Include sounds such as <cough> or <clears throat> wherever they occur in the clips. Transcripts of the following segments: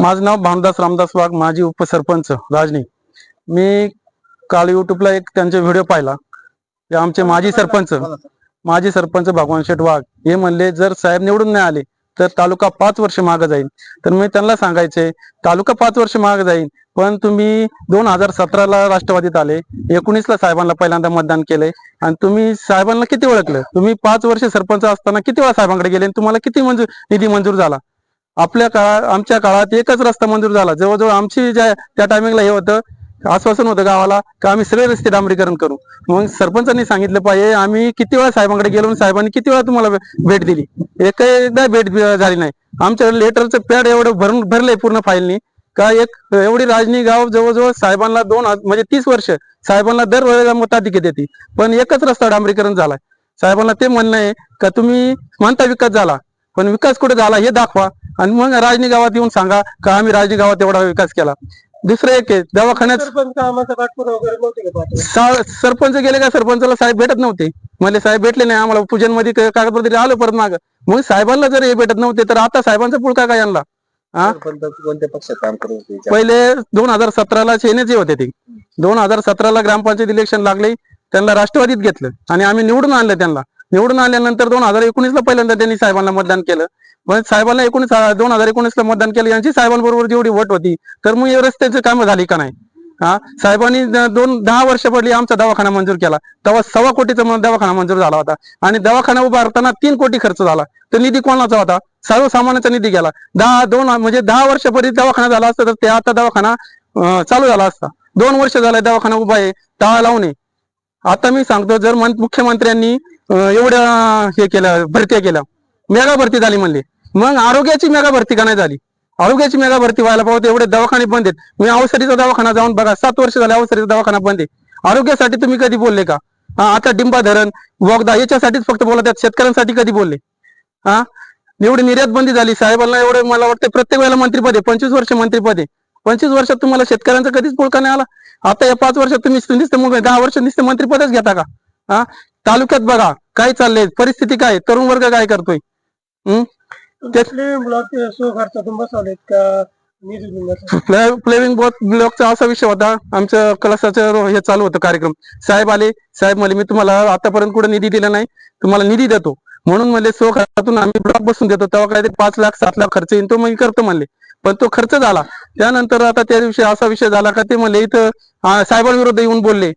माझं नाव भामदास रामदास वाघ माजी उपसरपंच राजनी. मी काल युट्यूबला एक त्यांचा व्हिडिओ पाहिला. ते आमचे माजी सरपंच माजी सरपंच भगवान शेठ वाघ हे म्हणले जर साहेब निवडून नाही आले तर तालुका पाच वर्ष मागे जाईल तर मी त्यांना सांगायचे तालुका पाच वर्ष मागे जाईल पण तुम्ही दोन हजार सतराला राष्ट्रवादीत आले एकोणीसला साहेबांना पहिल्यांदा मतदान केलंय आणि तुम्ही साहेबांना किती ओळखलं? तुम्ही पाच वर्ष सरपंच असताना किती वेळा साहेबांकडे गेले आणि तुम्हाला किती मंजूर निधी मंजूर झाला? आपल्या काळात आमच्या काळात एकच रस्ता मंजूर झाला. जवळजवळ आमची ज्या त्या टायमिंगला हे होतं आश्वासन होतं गावाला का आम्ही सगळे रस्ते डांबरीकरण करू. मग सरपंचांनी सांगितलं पाहिजे आम्ही किती वेळा साहेबांकडे गेलो साहेबांनी किती वेळा तुम्हाला भेट दिली? एक एकदा भेट झाली नाही. आमच्या लेटरचं पॅड एवढं भरून भरलंय पूर्ण फाईलनी का एक एवढी राजनी गाव जवळजवळ साहेबांना दोन म्हणजे तीस वर्ष साहेबांना दरवेळेला मताधिके देते. पण एकच रस्ता डांबरीकरण झालाय. साहेबांना ते म्हणणं आहे का तुम्ही म्हणता विकास झाला पण विकास कुठे झाला हे दाखवा. आणि मग राजनी गावात येऊन सांगा का आम्ही राजनी गावात एवढा विकास केला. दुसरं एक आहे दवाखान्यात सरपंच गेले का सरपंचाला साहेब भेटत नव्हते. म्हणजे साहेब भेटले नाही आम्हाला पूजनमध्ये कागदपत्र आलं परत माग. मग साहेबांना जर हे भेटत नव्हते तर आता साहेबांचा पुळका काय आणला? सरपंच कोणत्या पक्षात काम करत होते? पहिले दोन हजार सतराला सेनेचे होते ते. दोन हजार सतराला ग्रामपंचायत इलेक्शन लागले त्यांना राष्ट्रवादीत घेतलं आणि आम्ही निवडून आणलं त्यांना. निवडून आल्यानंतर दोन हजार एकोणीसला पहिल्यांदा त्यांनी साहेबांना मतदान केलं. मग साहेबांना एकोणीस दोन हजार एकोणीसला मतदान केलं. यांची साहेबांबरोबर जेवढी वट होती तर मग या रस्त्याची कामं झाली का नाही? हा? साहेबांनी दोन दहा वर्ष पडली आमचा दवाखाना मंजूर केला. तेव्हा सव्वा कोटीचा दवाखाना मंजूर झाला होता. आणि दवाखाना उभारताना तीन कोटी खर्च झाला. तर निधी कोणाचा होता? सर्वसामान्यांचा निधी गेला. दहा दोन म्हणजे दहा वर्षापर्यंत दवाखाना झाला असता तर ते आता दवाखाना चालू झाला असता. दोन वर्ष झालाय दवाखाना उभा आहे टाळा लावणे आता मी सांगतो जर मुख्यमंत्र्यांनी एवढ्या हे केलं भरत्या केल्या मेगा भरती झाली म्हणली. मग आरोग्याची मेगा भरती का नाही झाली? आरोग्याची मेगा भरती व्हायला पाहते एवढे दवाखाने बंद आहेत. मी अवसरीचा दवाखाना जाऊन बघा सात वर्ष झाले अवसरीचा दवाखाना बंद आहे. आरोग्यासाठी तुम्ही कधी बोलले का? आता डिंबा धरण वगदा याच्यासाठीच फक्त बोलत आहेत शेतकऱ्यांसाठी कधी बोलले? हा एवढी निर्यात बंदी झाली. साहेबांना एवढं मला वाटतं प्रत्येक वेळेला मंत्रीपद आहे पंचवीस वर्ष मंत्रीपद आहे. पंचवीस वर्षात तुम्हाला शेतकऱ्यांचा कधीच पुळका नाही आला? आता या पाच वर्षात तुम्ही दहा वर्ष नुसतं मंत्रीपदच घेता का? हा तालुक्यात बघा काय चाललंय? परिस्थिती काय? तरुण वर्ग काय करतोय? त्यातले ब्लॉक बसवलेत का? फ्लेविंग ब्लॉकचा असा विषय होता. आमचं कलासाचं हे चालू होतं कार्यक्रम. साहेब आले. साहेब म्हणले मी तुम्हाला आतापर्यंत कुठे निधी दिला नाही. तुम्हाला निधी देतो. म्हणून म्हणले सो खर्चातून आम्ही ब्लॉक बसून देतो. तेव्हा काय ते पाच लाख सात लाख खर्च येईल तो मग करतो म्हणले. पण तो खर्च झाला. त्यानंतर आता त्या दिवशी असा विषय झाला का ते म्हणले इथं साहेबांविरुद्ध येऊन बोलले.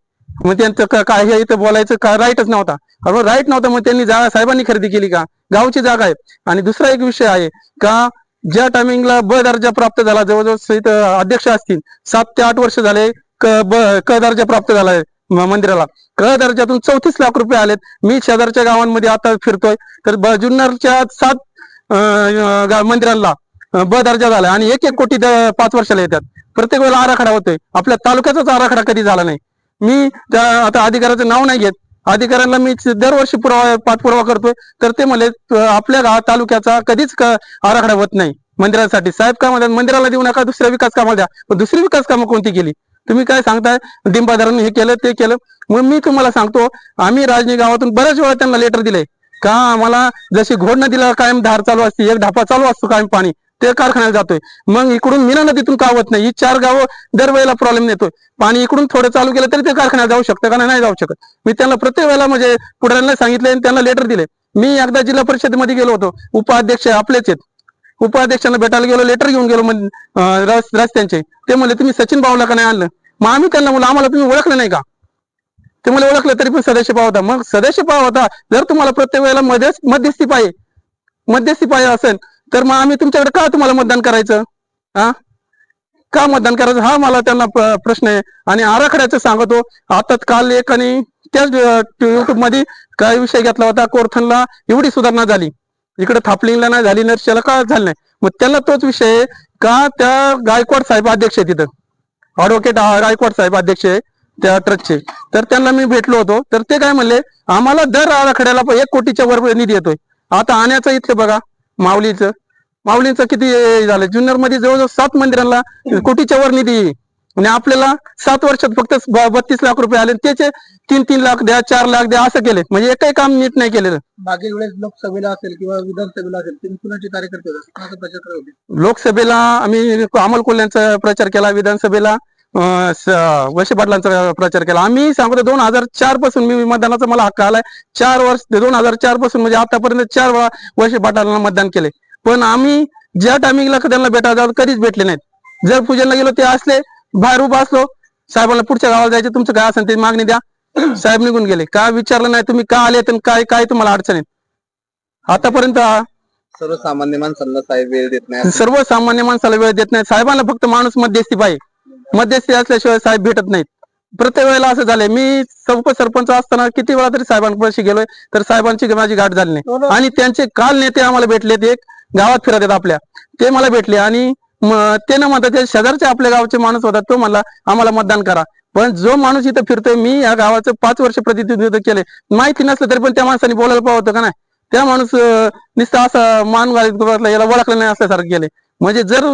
मग त्यांचं का- काय हे इथं बोलायचं का राईटच नव्हता. अरे राईट नव्हता मग त्यांनी जागा साहेबांनी खरेदी केली का? गावची जागा आहे. आणि दुसरा एक विषय आहे का ज्या टायमिंगला ब दर्जा प्राप्त झाला जवळजवळ इथं अध्यक्ष असतील सात ते आठ वर्ष झाले क ब क दर्जा प्राप्त झालाय मंदिराला. क दर्जातून चौतीस लाख रुपये आलेत. मी शेजारच्या गावांमध्ये आता फिरतोय. तर जुन्नरच्या सात गा- मंदिरांना ब दर्जा झाला. आणि एक एक कोटी द- पाच वर्षाला येतात. प्रत्येक वेळेला आराखडा होतोय. आपल्या तालुक्याचाच आराखडा कधी झाला नाही. मी त्या आता अधिकाऱ्याचं नाव नाही घेत. अधिकाऱ्यांना मी दरवर्षी पुरावा पाठपुरावा करतोय. तर ते म्हणले आपल्या गाव तालुक्याचा कधीच आराखडा होत नाही मंदिरासाठी? साहेब काय म्हणतात मंदिराला देऊ नका दुसऱ्या विकास कामाला द्या. पण दुसरी विकास कामं कोणती केली? तुम्ही काय सांगताय? डिंबाधरण हे केलं ते केलं. मग मी तुम्हाला सांगतो आम्ही राजनी गावातून बऱ्याच वेळा त्यांना लेटर दिले. का आम्हाला जशी घोड नदीला कायम धार चालू असते एक धापा चालू असतो कायम पाणी. ते कारखान्याला जातोय. मग इकडून मीना नदीतून कावत नाही. ही चार गावं दरवेळेला प्रॉब्लेम येतोय पाणी इकडून थोडं चालू केलं तरी ते कारखान्यात जाऊ शकतं का नाही जाऊ शकत. मी त्यांना प्रत्येक वेळेला म्हणजे पुढाऱ्यांना सांगितले आणि त्यांना लेटर दिले मी एकदा जिल्हा परिषदेमध्ये गेलो होतो. उपाध्यक्ष आपलेच आहेत. उपाध्यक्षांना भेटायला गेलो लेटर घेऊन गेलो रस- रस्त्यांचे. ते म्हणले तुम्ही सचिन भाऊला का नाही आणलं? मग आम्ही त्यांना म्हणलं आम्हाला तुम्ही ओळखलं नाही का? ते मला ओळखलं तरी पण सदस्य पाव होता. मग सदस्य पाव होता. जर तुम्हाला प्रत्येक वेळेला मध्येच मध्यस्थी पाहिजे मध्यस्थी पाहिजे असेल तर मग आम्ही तुमच्याकडे का तुम्हाला मतदान करायचं? हा? का मतदान करायचं? हा मला त्यांना प्रश्न आहे. आणि आराखड्याचं सांगतो. आता काल एक आणि त्याच युट्यूबमध्ये काय विषय घेतला होता. कोरथनला एवढी सुधारणा झाली. इकडे थापलिंगला नाही झाली नरशेला का झालं नाही? मग त्याला तोच विषय का त्या गायकवाड साहेब अध्यक्ष आहे तिथं? ऍडव्होकेट गायकवाड साहेब अध्यक्ष आहे त्या ट्रस्टचे. तर त्यांना मी भेटलो होतो. तर ते काय म्हणले आम्हाला दर आराखड्याला एक कोटीच्या वर निधी येतोय. आता आण्याचं इथलं बघा माऊलीचं. माऊलीचं किती झालं? जुन्नरमध्ये जवळजवळ सात मंदिरांना कोटीच्या वर निधी. आणि आपल्याला सात वर्षात फक्त बत्तीस लाख रुपये आले. त्याचे तीन तीन लाख द्या चार लाख द्या असं केले. म्हणजे एकही काम नीट नाही केलेलं. मागील वेळेस लोकसभेला असेल किंवा विधानसभेला असेल तुम्ही कुणाचे कार्यकर्ते होते? लोकसभेला आम्ही अमोल कोल्ह्यांचा प्रचार केला विधानसभेला वैशे पाटलांचा प्रचार केला. आम्ही सांगतो दोन हजार चारपासून मी मतदानाचा मला हक्क आलाय. चार वर्ष दोन हजार चारपासून म्हणजे आतापर्यंत चार वेळा वैशे पाटलांना मतदान केले. पण आम्ही ज्या टायमिंगला त्यांना भेटायला जातो कधीच भेटले नाहीत. जर पूजनला गेलो ते असले बाहेर उभा असलो साहेबांना पुढच्या गावाला जायचे तुमचं काय असेल ते मागणी द्या. <clears throat> साहेब निघून गेले. का विचारलं नाही तुम्ही का आले तर काय काय तुम्हाला अडचणीत आतापर्यंत सर्वसामान्य माणसांना साहेब वेळ देत नाही. सर्वसामान्य माणसाला वेळ देत नाही. साहेबांना फक्त माणूस मध्यस्थी पाहिजे. मध्यस्थी असल्याशिवाय साहेब भेटत नाहीत. प्रत्येक वेळेला असं झालंय. मी चौक सरपंच असताना किती वेळा तरी साहेबांपाशी गेलोय तर साहेबांची माझी गाठ झाली हो नाही ना. आणि त्यांचे काल नेते आम्हाला भेटलेत एक. गावात फिरत आहेत आपल्या. ते मला भेटले आणि ते न म्हणतात ते शेजारचे आपल्या गावचे माणूस होता तो म्हणला आम्हाला मतदान करा. पण जो माणूस इथं फिरतोय मी या गावाचं पाच वर्ष प्रतिनिधित्व केले माहिती नसलं तरी पण त्या माणसाने बोलायला पाहत होतं का नाही? त्या माणूस अं, असा असं मान घालीत याला ओळखलं नाही असल्यासारखं गेले म्हणजे जर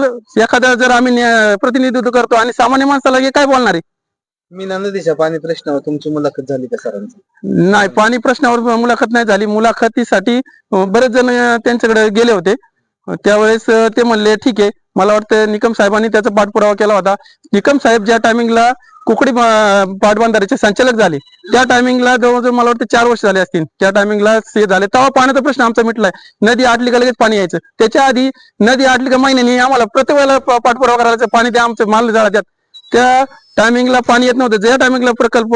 एखादा जर आम्ही प्रतिनिधित्व करतो आणि सामान्य माणसाला हे काय बोलणार आहे? मी नंदीच्या पाणी प्रश्नावर तुमची मुलाखत झाली का सरांची? नाही पाणी प्रश्नावर मुलाखत नाही झाली. मुलाखतीसाठी बरेच जण त्यांच्याकडे गेले होते. त्यावेळेस ते म्हणले ठीक आहे. मला वाटतं निकम साहेबांनी त्याचा पाठपुरावा केला होता. निकम साहेब ज्या टायमिंगला कुकडी अं, पाटबंधाऱ्याचे संचालक झाले त्या टायमिंगला जवळजवळ मला वाटतं चार वर्ष झाले असतील. त्या टायमिंगला हे झाले. तेव्हा पाण्याचा प्रश्न आमचा मिटलाय. नदी आटली का लगेच पाणी यायचं. त्याच्या आधी नदी आटली का महिन्यानी आम्हाला प्रत्येक वेळेला पाठपुरावा करायचा. पाणी द्या आमचं माल जाळा द्या. त्या टायमिंगला पाणी येत नव्हतं. ज्या टायमिंगला प्रकल्प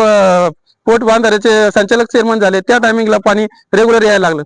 पोट बांधाऱ्याचे संचालक चेअरमन झाले त्या टायमिंगला पाणी रेग्युलर यायला लागलं.